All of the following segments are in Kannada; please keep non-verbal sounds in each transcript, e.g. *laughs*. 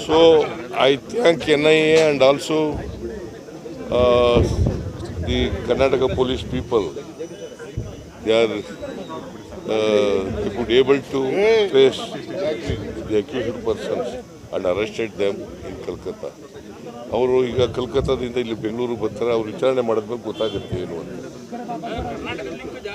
So I thank NIA and also uh, the Karnataka police people. They are uh, they could able to trace the accused persons and arrested them in Kolkata. ಅವರು ಈಗ ಕಲ್ಕತ್ತಾದಿಂದ ಇಲ್ಲಿ ಬೆಂಗಳೂರು ಬರ್ತಾರೆ ಅವ್ರು ವಿಚಾರಣೆ ಮಾಡಿದ್ಮೇಲೆ ಗೊತ್ತಾಗುತ್ತೆ ಏನು ಅಂತ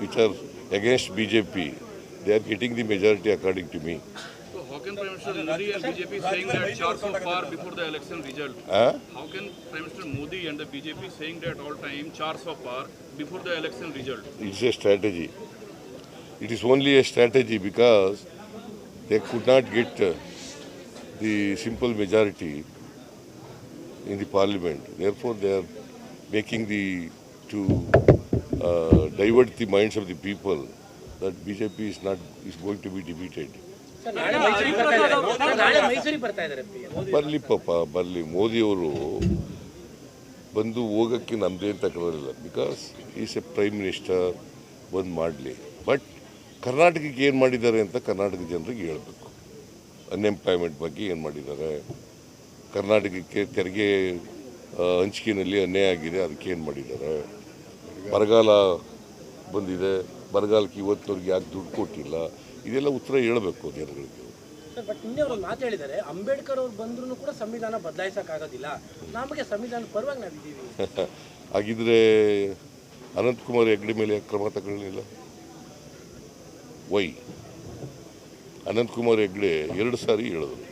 which are against BJP, they are getting the majority according to me. So how can Prime Minister Modi and BJP saying that so far before the election result? Huh? How can Prime Minister Modi and the BJP saying that all time char so far before the election result? It's a strategy. It is only a strategy because they could not get uh, the simple majority in the parliament. Therefore, they are making the to divert the minds of the people that BJP is not is going to be defeated. Sir, ನಾಳೆ ಮೈಸೂರಿಗೆ ಬರ್ತಾ ಇದ್ದಾರೆ. ಸರ್, ನಾಳೆ ಮೈಸೂರಿಗೆ ಬರ್ತಾ ಇದ್ದಾರೆ. ಮೋದಿ ಬರಲಿ ಪಾಪ ಬರಲಿ. ಮೋದಿಯವರು ಬಂದು ಹೋಗೋಕ್ಕೆ ನಮ್ಮದೇನು ತಗೊಳ್ಳೋದಿಲ್ಲ because is a prime minister ಬಂದು ಮಾಡಲಿ. ಬಟ್ ಕರ್ನಾಟಕಕ್ಕೆ ಏನು ಮಾಡಿದ್ದಾರೆ ಅಂತ ಕರ್ನಾಟಕ ಜನರಿಗೆ ಹೇಳಬೇಕು. ಅನ್ಎಂಪ್ಲಾಯ್ಮೆಂಟ್ ಬಗ್ಗೆ ಏನು ಮಾಡಿದ್ದಾರೆ? ಕರ್ನಾಟಕಕ್ಕೆ ತೆರಿಗೆ ಹಂಚಿಕೆಯಲ್ಲಿ ಅನ್ಯಾಯ ಆಗಿದೆ ಅದಕ್ಕೆ ಏನು ಮಾಡಿದ್ದಾರೆ? ಬರಗಾಲ ಬಂದಿದೆ ಬರಗಾಲಕ್ಕೆ ಇವತ್ತಿನವ್ರಿಗೆ ಯಾಕೆ ದುಡ್ಡು ಕೊಟ್ಟಿಲ್ಲ? ಇದೆಲ್ಲ ಉತ್ತರ ಹೇಳಬೇಕು ಜನಗಳಿಗೆ ಬಟ್ ನಿನ್ನೆ ಅವರು ಮಾತು ಹೇಳಿದ್ದಾರೆ ಅಂಬೇಡ್ಕರ್ ಅವ್ರು ಬಂದ್ರೂ ಕೂಡ ಸಂವಿಧಾನ ಬದಲಾಯಿಸೋಕ್ಕಾಗೋದಿಲ್ಲ ನಮಗೆ ಸಂವಿಧಾನ ಪರವಾಗಿ ನಾವಿದ್ದೀವಿ. *laughs* ಹಾಗಿದ್ರೆ ಅನಂತಕುಮಾರ್ ಹೆಗ್ಡೆ ಮೇಲೆ ಯಾಕೆ ಕ್ರಮ ತಗೊಳ್ಳಿಲ್ಲ? ವೈ ಅನಂತಕುಮಾರ್ ಹೆಗ್ಡೆ ಎರಡು ಸಾರಿ ಹೇಳಿದ್ರು.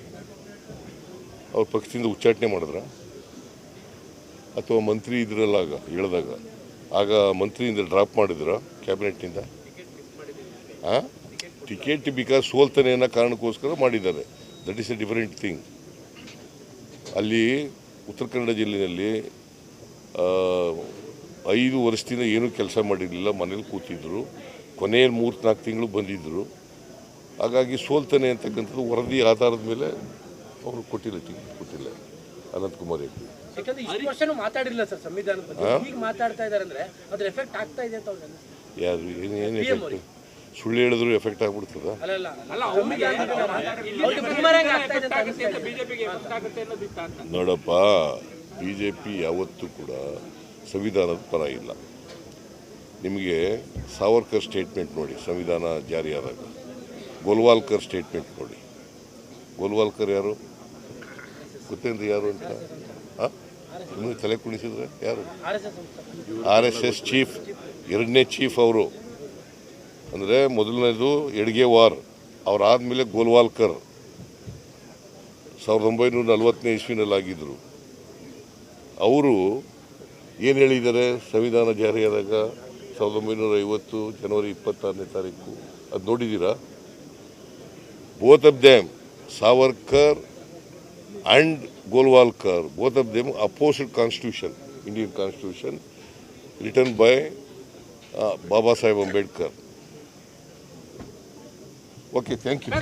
ಅವ್ರ ಪಕ್ಷದಿಂದ ಉಚ್ಚಾಟನೆ ಮಾಡಿದ್ರ? ಅಥವಾ ಮಂತ್ರಿ ಇದ್ರಲ್ಲಾಗ ಹೇಳಿದಾಗ? ಆಗ ಮಂತ್ರಿಯಿಂದ ಡ್ರಾಪ್ ಮಾಡಿದ್ರು ಕ್ಯಾಬಿನೆಟ್ನಿಂದ ಹಾಂ ಟಿಕೆಟ್ ಬಿಕಾಸ್ ಸೋಲ್ತಾನೆ ಅನ್ನೋ ಕಾರಣಕ್ಕೋಸ್ಕರ ಮಾಡಿದ್ದಾರೆ. That is a different thing ಅಲ್ಲಿ ಉತ್ತರ ಕನ್ನಡ ಜಿಲ್ಲೆಯಲ್ಲಿ ಐದು ವರ್ಷದಿಂದ ಏನೂ ಕೆಲಸ ಮಾಡಿರಲಿಲ್ಲ, ಮನೇಲಿ ಕೂತಿದ್ದರು ಕೊನೆಯ ಮೂರು ನಾಲ್ಕು ತಿಂಗಳು ಬಂದಿದ್ದರು ಹಾಗಾಗಿ ಸೋಲ್ತಾನೆ ಅಂತಕ್ಕಂಥದ್ದು ವರದಿ ಆಧಾರದ ಮೇಲೆ ಅವರು ಕೊಟ್ಟಿಲ್ಲ ಟಿಕೆಟ್ ಕೊಟ್ಟಿಲ್ಲ. ಅನಂತಕುಮಾರ್ ಹೆಗ್ಡೆ. ಯಾಕಂದ್ರೆ ಇಷ್ಟು ವರ್ಷನೂ ಮಾತಾಡಿಲ್ಲ ಸರ್ ಸಂವಿಧಾನದ ಬಗ್ಗೆ. ಈಗ ಮಾತಾಡ್ತಾ ಇದ್ದಾರೆ ಅಂದ್ರೆ ಅದ್ರ ಎಫೆಕ್ಟ್ ಆಗ್ತಾ ಇದೆ ಅಂತ ಅವ್ರಿಗೆ ಅನಿಸ್ತು ಯಾರು ಏನು ಏನು ಎಫೆಕ್ಟ್ ಸುಳ್ಳು ಹೇಳಿದ್ರು ಎಫೆಕ್ಟ್ ಆಗ್ಬಿಡ್ತದ? ನೋಡಪ್ಪ ಬಿ ಜೆ ಪಿ ಯಾವತ್ತೂ ಕೂಡ ಸಂವಿಧಾನದ ಪರ ಇಲ್ಲ. ನಿಮಗೆ ಸಾವರ್ಕರ್ ಸ್ಟೇಟ್ಮೆಂಟ್ ನೋಡಿ ಸಂವಿಧಾನ ಜಾರಿಯಾದಾಗ. ಗೋಲ್ವಾಲ್ಕರ್ ಸ್ಟೇಟ್ಮೆಂಟ್ ನೋಡಿ. ಗೋಲ್ವಾಲ್ಕರ್ ಯಾರು? ಗೊತ್ತೇನ್ರಿ ಯಾರು ಅಂತ? ಹಾಂ ತಲೆ ಕುಣಿಸಿದ್ರೆ ಯಾರು? ಆರ್ ಎಸ್ ಎಸ್ ಚೀಫ್ ಎರಡನೇ ಚೀಫ್ ಅವರು. ಅಂದರೆ ಮೊದಲನೇದು ಎಡ್ಗೆವಾರ್ ಅವರಾದಮೇಲೆ ಗೋಲ್ವಾಲ್ಕರ್. ಸಾವಿರದ ಒಂಬೈನೂರ ನಲವತ್ತನೇ ಇಸ್ವಿನಲ್ಲಿ ಆಗಿದ್ದರು ಅವರು ಏನು ಹೇಳಿದ್ದಾರೆ ಸಂವಿಧಾನ ಜಾರಿಯಾದಾಗ? ಸಾವಿರದ ಒಂಬೈನೂರ ಐವತ್ತು ಜನವರಿ ಇಪ್ಪತ್ತಾರನೇ ತಾರೀಕು. ಅದು ನೋಡಿದ್ದೀರಾ? Both of them Savarkar and Golwalkar both of them opposite constitution Indian constitution written by Baba Saheb Ambedkar okay thank you